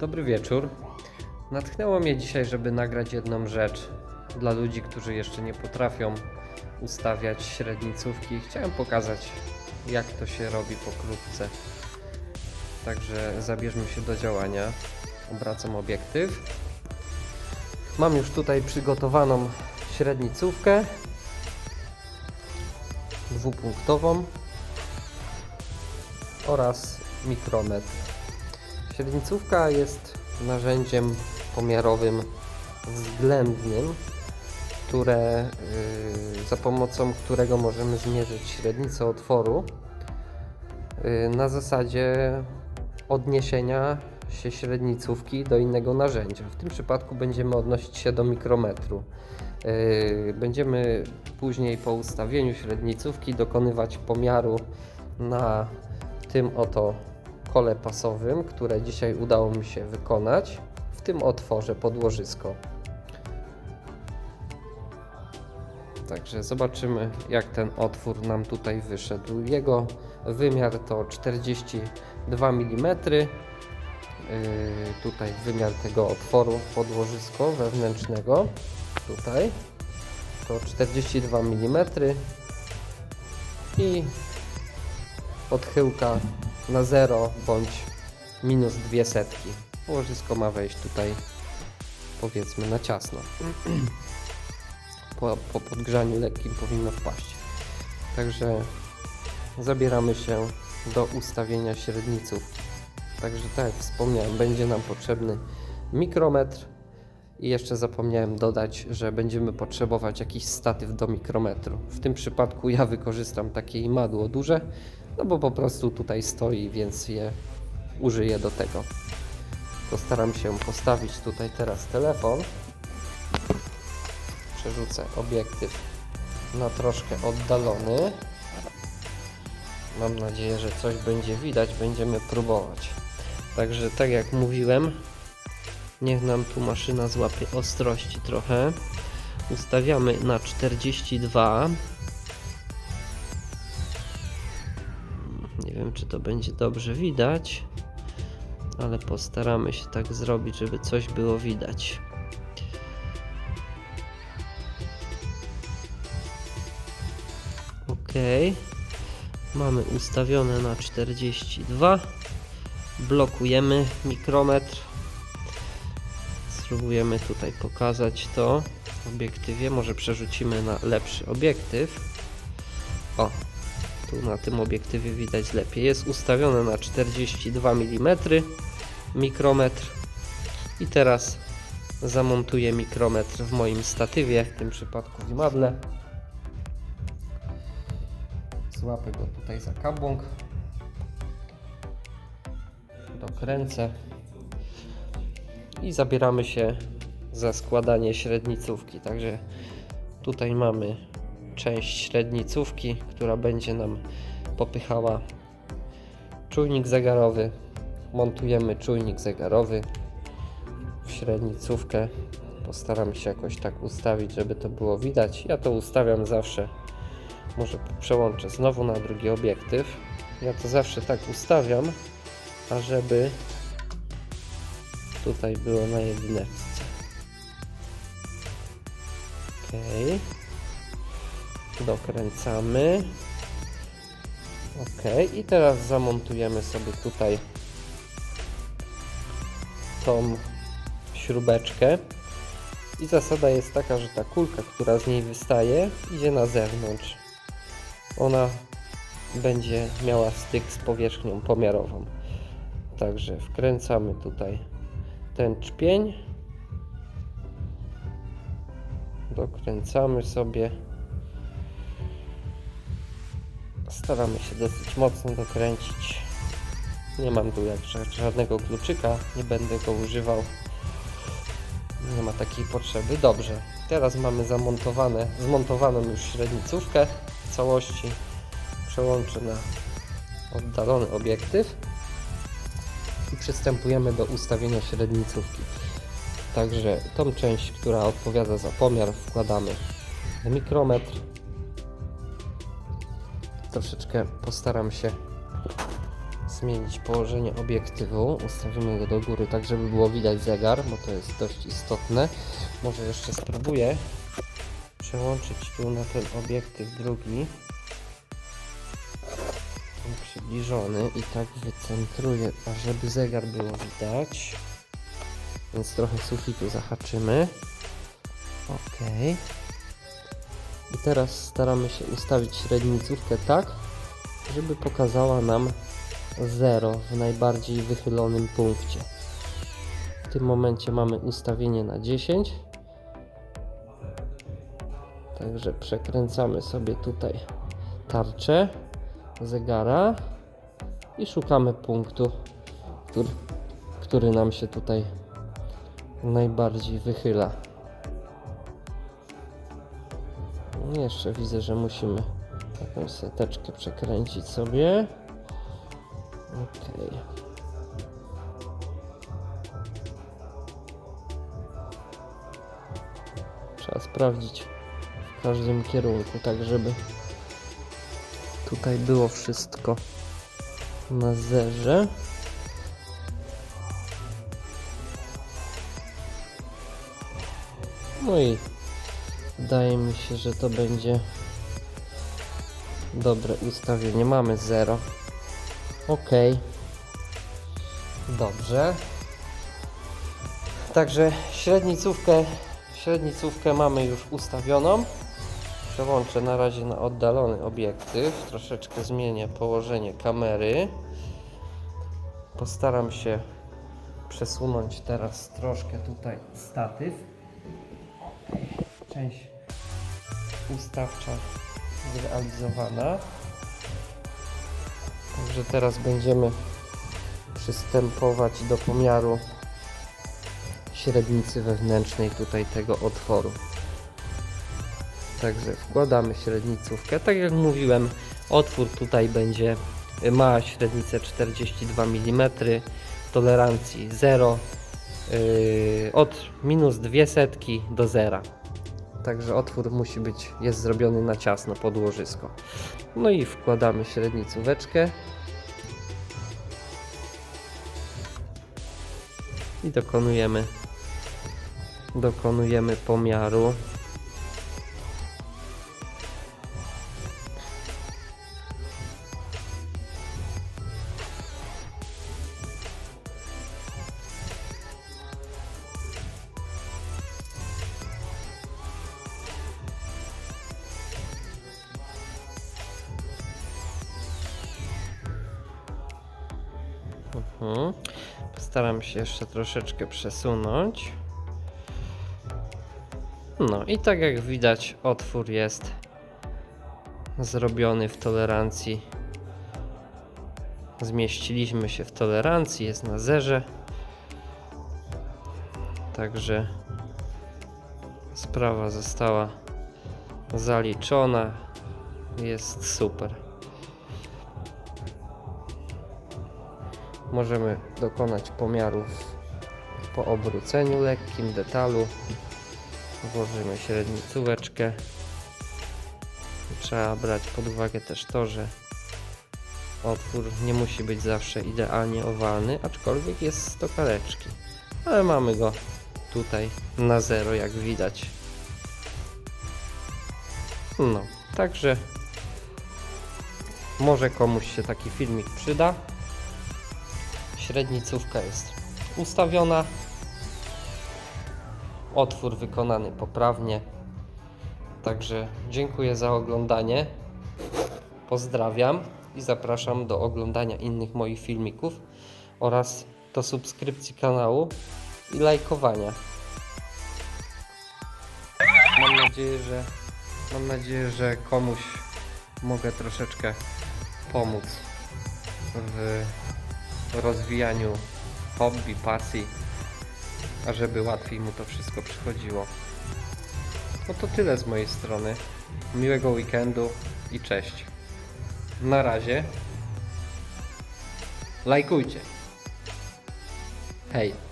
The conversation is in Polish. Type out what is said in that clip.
Dobry wieczór. Natchnęło mnie dzisiaj, żeby nagrać jedną rzecz dla ludzi, którzy jeszcze nie potrafią ustawiać średnicówki. Chciałem pokazać, jak to się robi pokrótce. Także zabierzmy się do działania. Obracam obiektyw. Mam już tutaj przygotowaną średnicówkę dwupunktową oraz mikrometr. Średnicówka jest narzędziem pomiarowym względnym, które, y, za pomocą którego możemy zmierzyć średnicę otworu y, na zasadzie odniesienia się średnicówki do innego narzędzia. W tym przypadku będziemy odnosić się do mikrometru. Y, Będziemy później po ustawieniu średnicówki dokonywać pomiaru na tym oto kole pasowym, które dzisiaj udało mi się wykonać w tym otworze podłożysko. Także zobaczymy jak ten otwór nam tutaj wyszedł. Jego wymiar to 42 mm. Yy, tutaj wymiar tego otworu podłożysko wewnętrznego. Tutaj to 42 mm i odchyłka na 0 bądź minus dwie setki. Łożysko ma wejść tutaj powiedzmy na ciasno. Po, po podgrzaniu lekkim powinno wpaść. Także zabieramy się do ustawienia średnicówki. Także tak jak wspomniałem, będzie nam potrzebny mikrometr i jeszcze zapomniałem dodać, że będziemy potrzebować jakiś statyw do mikrometru. W tym przypadku ja wykorzystam takie imadło duże, no bo po prostu tutaj stoi, więc je użyję do tego. Postaram się postawić tutaj teraz telefon. Przerzucę obiektyw na troszkę oddalony. Mam nadzieję, że coś będzie widać. Będziemy próbować. Także tak jak mówiłem, niech nam tu maszyna złapie ostrości trochę. Ustawiamy na 42. czy to będzie dobrze widać, ale postaramy się tak zrobić, żeby coś było widać. Ok, mamy ustawione na 42. Blokujemy mikrometr. Spróbujemy tutaj pokazać to w obiektywie. Może przerzucimy na lepszy obiektyw. O, tu na tym obiektywie widać lepiej. Jest ustawione na 42 mm mikrometr i teraz zamontuję mikrometr w moim statywie, w tym przypadku w imadle. Złapię go tutaj za kabłąk. Dokręcę i zabieramy się za składanie średnicówki. Także tutaj mamy część średnicówki, która będzie nam popychała czujnik zegarowy. Montujemy czujnik zegarowy w średnicówkę. Postaram się jakoś tak ustawić, żeby to było widać. Ja to ustawiam zawsze. Może przełączę znowu na drugi obiektyw. Ja to zawsze tak ustawiam, ażeby tutaj było na jedyneczce. Okej. Dokręcamy. Ok, i teraz zamontujemy sobie tutaj tą śrubeczkę. I zasada jest taka, że ta kulka, która z niej wystaje, idzie na zewnątrz. Ona będzie miała styk z powierzchnią pomiarową. Także wkręcamy tutaj ten czpień. Dokręcamy sobie. Staramy się dosyć mocno dokręcić. Nie mam tu jak ża- żadnego kluczyka, nie będę go używał. Nie ma takiej potrzeby. Dobrze, teraz mamy zamontowane, zmontowaną już średnicówkę w całości. Przełączę na oddalony obiektyw i przystępujemy do ustawienia średnicówki. Także tą część, która odpowiada za pomiar, wkładamy mikrometr. Troszeczkę postaram się zmienić położenie obiektywu. Ustawimy go do góry, tak żeby było widać zegar, bo to jest dość istotne. Może jeszcze spróbuję przełączyć tu na ten obiektyw drugi. Przybliżony i tak wycentruję, ażeby zegar było widać. Więc trochę sufitu zahaczymy. Ok. I teraz staramy się ustawić średnicówkę tak, żeby pokazała nam 0 w najbardziej wychylonym punkcie. W tym momencie mamy ustawienie na 10. Także przekręcamy sobie tutaj tarczę zegara i szukamy punktu, który, który nam się tutaj najbardziej wychyla. Jeszcze widzę, że musimy jakąś seteczkę przekręcić sobie. Okej. Trzeba sprawdzić w każdym kierunku, tak żeby tutaj było wszystko na zerze. No i wydaje mi się, że to będzie dobre ustawienie. Mamy 0. Ok. Dobrze. Także średnicówkę, średnicówkę mamy już ustawioną. Przełączę na razie na oddalony obiektyw. Troszeczkę zmienię położenie kamery. Postaram się przesunąć teraz troszkę tutaj statyw. Część ustawcza zrealizowana. Także teraz będziemy przystępować do pomiaru średnicy wewnętrznej tutaj tego otworu. Także wkładamy średnicówkę. Tak jak mówiłem, otwór tutaj będzie ma średnicę 42 mm, tolerancji 0, yy, od minus 2 setki do zera. Także otwór musi być, jest zrobiony na ciasno pod łożysko. No i wkładamy średnicóweczkę. I dokonujemy dokonujemy pomiaru. Mhm. Postaram się jeszcze troszeczkę przesunąć. No i tak jak widać, otwór jest zrobiony w tolerancji. Zmieściliśmy się w tolerancji, jest na zerze. Także sprawa została zaliczona. Jest super. Możemy dokonać pomiarów po obróceniu lekkim detalu. Włożymy średnicóweczkę. Trzeba brać pod uwagę też to, że otwór nie musi być zawsze idealnie owalny, aczkolwiek jest 100 kaleczki. Ale mamy go tutaj na zero, jak widać. No, także może komuś się taki filmik przyda. Średnicówka jest ustawiona. Otwór wykonany poprawnie. Także dziękuję za oglądanie. Pozdrawiam i zapraszam do oglądania innych moich filmików oraz do subskrypcji kanału i lajkowania. Mam nadzieję, że mam nadzieję, że komuś mogę troszeczkę pomóc w rozwijaniu hobby, pasji, ażeby łatwiej mu to wszystko przychodziło. No to tyle z mojej strony. Miłego weekendu i cześć. Na razie. Lajkujcie. Hej.